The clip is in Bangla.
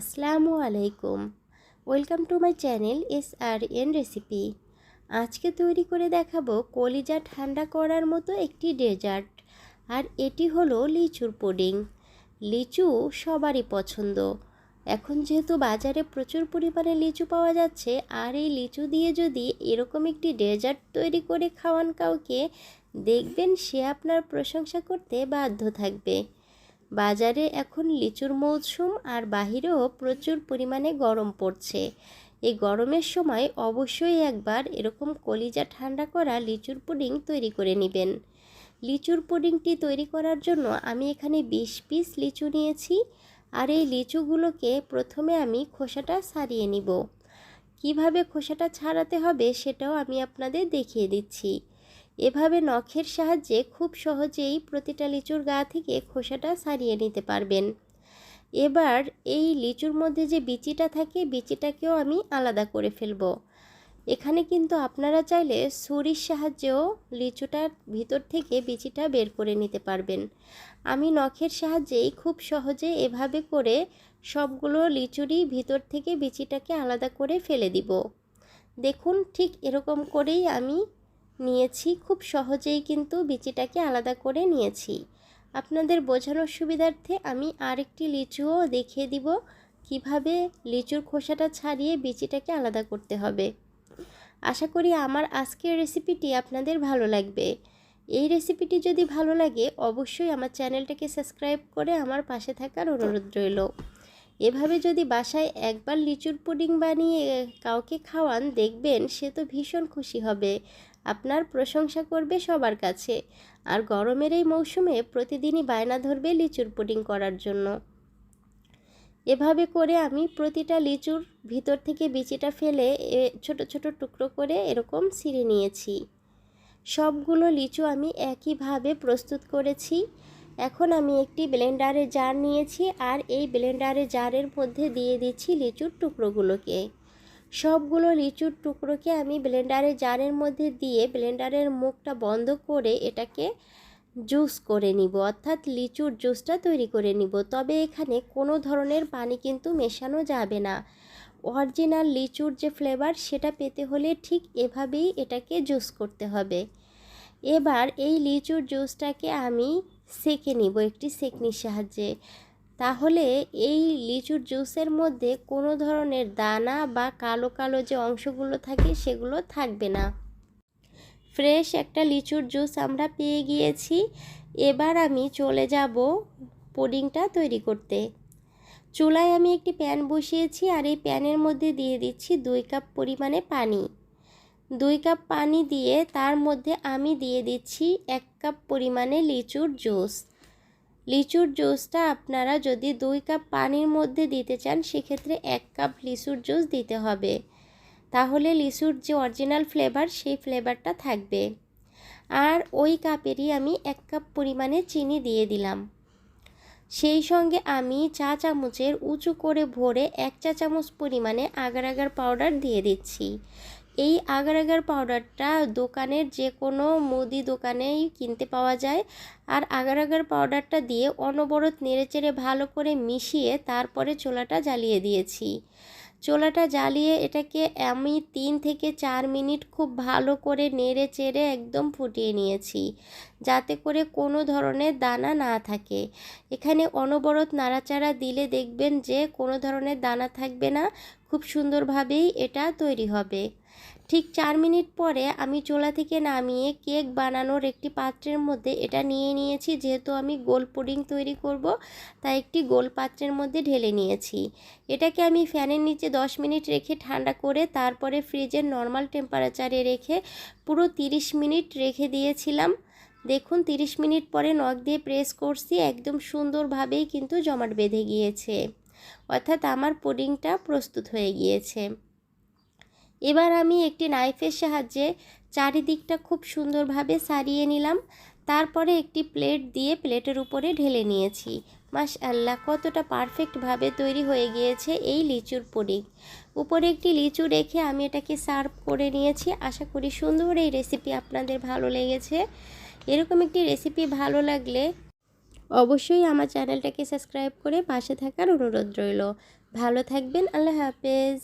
আসসালামু আলাইকুম। Welcome to my channel S R N recipe. আজকে তৈরি করে দেখাবো কলিজা ঠান্ডা করার মতো একটি ডেজার্ট। আর এটি হলো লিচুর পুডিং। লিচু সবারই পছন্দ। এখন যেহেতু বাজারে প্রচুর পরিমাণে লিচু পাওয়া যাচ্ছে, আর এই লিচু দিয়ে যদি এরকম একটি ডেজার্ট তৈরি করে খাওয়ান কাউকে, দেখবেন সে আপনার প্রশংসা করতে বাধ্য থাকবে। বাজারে এখন লিচুর মৌসুম আর বাহিরেও প্রচুর পরিমাণে গরম পড়ছে। এই গরমের সময় অবশ্যই একবার এরকম কলিজা ঠান্ডা করা লিচুর পুডিং তৈরি করে নেবেন। লিচুর পুডিংটি তৈরি করার জন্য আমি এখানে বিশ পিস লিচু নিয়েছি আর এই লিচুগুলোকে প্রথমে আমি খোসাটা ছাড়িয়ে নিব। কীভাবে খোসাটা ছাড়াতে হবে সেটাও আমি আপনাদের দেখিয়ে দিচ্ছি। এভাবে নখের সাহায্যে খুব সহজেই প্রতিটা লিচুর গা থেকে খোসাটা সারিয়ে নিতে পারবেন। এবার এই লিচুর মধ্যে যে বিচিটা থাকে, বিচিটাকেও আমি আলাদা করে ফেলব। এখানে কিন্তু আপনারা চাইলে ছুরির সাহায্যেও লিচুটার ভিতর থেকে বিচিটা বের করে নিতে পারবেন। আমি নখের সাহায্যেই খুব সহজে এভাবে করে সবগুলো লিচুরই ভিতর থেকে বিচিটাকে আলাদা করে ফেলে দিব। দেখুন, ঠিক এরকম করেই আমি নিয়েছি, খুব সহজেই কিন্তু বিচিটাকে আলাদা করে নিয়েছি। আপনাদের বোঝানোর সুবিধার্থে আমি আরেকটি লিচুও দেখিয়ে দিব, কীভাবে লিচুর খোসাটা ছাড়িয়ে বিচিটাকে আলাদা করতে হবে। আশা করি আমার আজকের রেসিপিটি আপনাদের ভালো লাগবে। এই রেসিপিটি যদি ভালো লাগে, অবশ্যই আমার চ্যানেলটাকে সাবস্ক্রাইব করে আমার পাশে থাকার অনুরোধ রইল। এভাবে যদি বাসায় একবার লিচুর পুডিং বানিয়ে কাউকে খাওয়ান, দেখবেন সে তো ভীষণ খুশি হবে। আপনার প্রশংসা করবে সবার কাছে। আর গরমের এই মৌসুমে প্রতিদিনই বায়না ধরবে লিচুর পুডিং করার জন্য। এভাবে করে আমি প্রতিটা লিচুর ভিতর থেকে বিচিটা ফেলে ছোট ছোট টুকরো করে এরকম ছিঁড়ে নিয়েছি। সবগুলো লিচু আমি একইভাবে প্রস্তুত করেছি। এখন আমি একটি ব্লেন্ডারে জার নিয়েছি আর এই ব্লেন্ডারে জারের মধ্যে দিয়ে দিচ্ছি লিচুর টুকরোগুলোকে। সবগুলো লিচুর টুকরোকে আমি ব্লেন্ডারে জারের মধ্যে দিয়ে ব্লেন্ডারের মুখটা বন্ধ করে এটাকে জুস করে নিব, অর্থাৎ লিচুর জুসটা তৈরি করে নিব। তবে এখানে কোনো ধরনের পানি কিন্তু মেশানো যাবে না। অরিজিনাল লিচুর যে ফ্লেভার, সেটা পেতে হলে ঠিক এভাবেই এটাকে জুস করতে হবে। এবার এই লিচুর জুসটাকে আমি সেকে নিব একটি সেকনির সাহায্যে। তাহলে এই লিচুর জুসের মধ্যে কোনো ধরনের দানা বা কালো কালো যে অংশগুলো থাকে সেগুলো থাকবে না। ফ্রেশ একটা লিচুর জুস আমরা পেয়ে গিয়েছি। এবার আমি চলে যাব পুডিংটা তৈরি করতে। চুলায় আমি একটি প্যান বসিয়েছি আর এই প্যানের মধ্যে দিয়ে দিচ্ছি দুই কাপ পরিমাণে পানি। দুই কাপ পানি দিয়ে তার মধ্যে আমি দিয়ে দিচ্ছি এক কাপ পরিমাণে লিচুর জুস। লিচুর জুসটা আপনারা যদি দুই কাপ পানির মধ্যে দিতে চান, সেক্ষেত্রে এক কাপ লিচুর জুস দিতে হবে। তাহলে লিচুর যে অরিজিনাল ফ্লেভার, সেই ফ্লেভারটা থাকবে। আর ওই কাপেরই আমি এক কাপ পরিমাণে চিনি দিয়ে দিলাম। সেই সঙ্গে আমি চা চামচের উঁচু করে ভরে এক চা চামচ পরিমাণে আগার আগার পাউডার দিয়ে দিচ্ছি। এই আগার আগার পাউডারটা দোকানের যে কোনো মুদি দোকানেই কিনতে পাওয়া যায়। আর আগার আগার পাউডারটা দিয়ে অনবরত নেড়েচেড়ে ভালো করে মিশিয়ে তারপরে চোলাটা জ্বালিয়ে দিয়েছি। চোলাটা জ্বালিয়ে এটাকে আমি তিন থেকে চার মিনিট খুব ভালো করে নেড়ে চেড়ে একদম ফুটিয়ে নিয়েছি, যাতে করে কোনো ধরনের দানা না থাকে। এখানে অনবরত নাড়াচাড়া দিলে দেখবেন যে কোনো ধরনের দানা থাকবে না, খুব সুন্দরভাবেই এটা তৈরি হবে। ঠিক চার মিনিট পরে আমি চোলা থেকে নামিয়ে কেক বানানোর একটি পাত্রের মধ্যে এটা নিয়ে নিয়েছি। যেহেতু আমি গোল পুডিং তৈরি করব, তাই একটি গোল পাত্রের মধ্যে ঢেলে নিয়েছি। এটাকে আমি ফ্যানের নিচে দশ মিনিট রেখে ঠান্ডা করে তারপরে ফ্রিজের নর্মাল টেম্পারেচারে রেখে পুরো তিরিশ মিনিট রেখে দিয়েছিলাম। দেখুন, তিরিশ মিনিট পরে নখ দিয়ে প্রেস করছি, একদম সুন্দরভাবেই কিন্তু জমাট বেঁধে গিয়েছে। অর্থাৎ আমার পুডিংটা প্রস্তুত হয়ে গিয়েছে। এবার আমি একটি নাইফের সাহায্যে চারিদিকটা খুব সুন্দরভাবে সারিয়ে নিলাম। তারপরে একটি প্লেট দিয়ে প্লেটের উপরে ঢেলে নিয়েছি। মাস আল্লাহ কতটা পারফেক্টভাবে তৈরি হয়ে গিয়েছে এই লিচুর পুডিং উপরে একটি লিচু রেখে আমি এটাকে সার্ভ করে নিয়েছি। আশা করি সুন্দর এই রেসিপি আপনাদের ভালো লেগেছে। এরকম একটি রেসিপি ভালো লাগলে অবশ্যই আমার চ্যানেলটাকে সাবস্ক্রাইব করে পাশে থাকার অনুরোধ রইল। ভালো থাকবেন, আল্লাহ হাফেজ।